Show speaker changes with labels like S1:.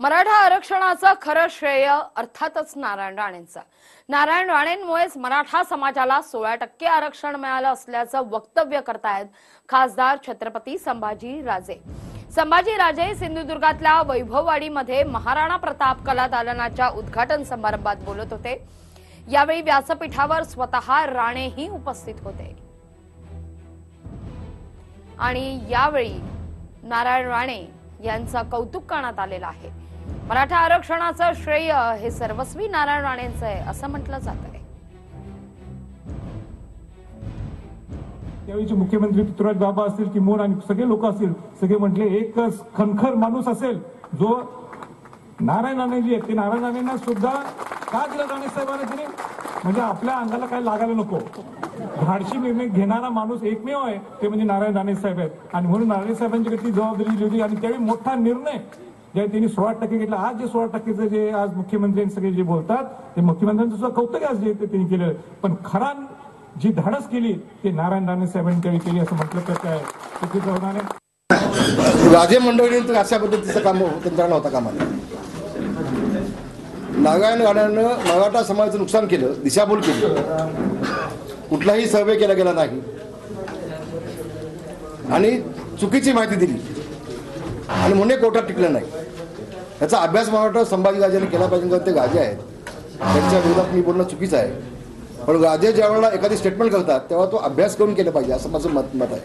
S1: मराठा आरक्षणाचं खरं श्रेय अर्थातच नारायण राणेंचं. नारायण राणेंमुळेच मराठा समाजाला सोळा टक्के आरक्षण मिळालं असल्याचं वक्तव्य करतायत खासदार छत्रपती संभाजी राजे. संभाजी राजे सिंधुदुर्गातल्या वैभववाडीमध्ये महाराणा प्रताप कला दालनाच्या उद्घाटन समारंभात बोलत होते. यावेळी व्यासपीठावर स्वतः राणेही उपस्थित होते. आणि यावेळी नारायण राणे यांचं कौतुक करण्यात आलेलं आहे. मराठा आरक्षणाचं श्रेय हे सर्वस्वी नारायण राणेंचं आहे असं म्हटलं जात आहे.
S2: त्यावेळीचे मुख्यमंत्री पृथ्वीराज बाबा असतील किंवा आणि सगळे लोक असतील सगळे म्हटले एक खनखर माणूस असेल जो नारायण राणे जी आहेत. ते नारायण राणेंना सुद्धा का दिलं राणे साहेबांना तिने? म्हणजे आपल्या अंगाला काय लागायला नको. धाडशी निर्णय घेणारा माणूस एकमेव आहे ते म्हणजे नारायण राणे साहेब आहेत. आणि म्हणून नारायण साहेबांची ती जबाबदारी दिली होती आणि त्यावेळी मोठा निर्णय जे त्यांनी सोळा टक्के घेतलं आज जे सोळा टक्केचं जे आज मुख्यमंत्री सगळे जे बोलतात ते मुख्यमंत्र्यांचं सुद्धा कौतुक आज जे ते त्यांनी केलं पण खरा जी धाडस केली ते नारायण राणे साहेबांनी केली असं म्हटलं तर काय? चुकीचं होणार नाही
S3: राजे मंडळींनी तर अशा पद्धतीचं काम तंत्र नव्हता कामाला. नारायण राणानं मराठा समाजाचं नुकसान केलं दिशाभूल केली. कुठलाही सर्वे केला गेला नाही. आणि चुकीची माहिती दिली. आणि म्हणून कोर्टात टिकलं नाही. याचा अभ्यास मला वाटतं संभाजी राजाने केला पाहिजे कारण ते राजे आहेत. त्यांच्या विरोधात मी बोलणं चुकीचं आहे. पण राजे ज्या वेळेला एखादी स्टेटमेंट करतात तेव्हा तो अभ्यास करून केला पाहिजे असं माझं मत मत आहे.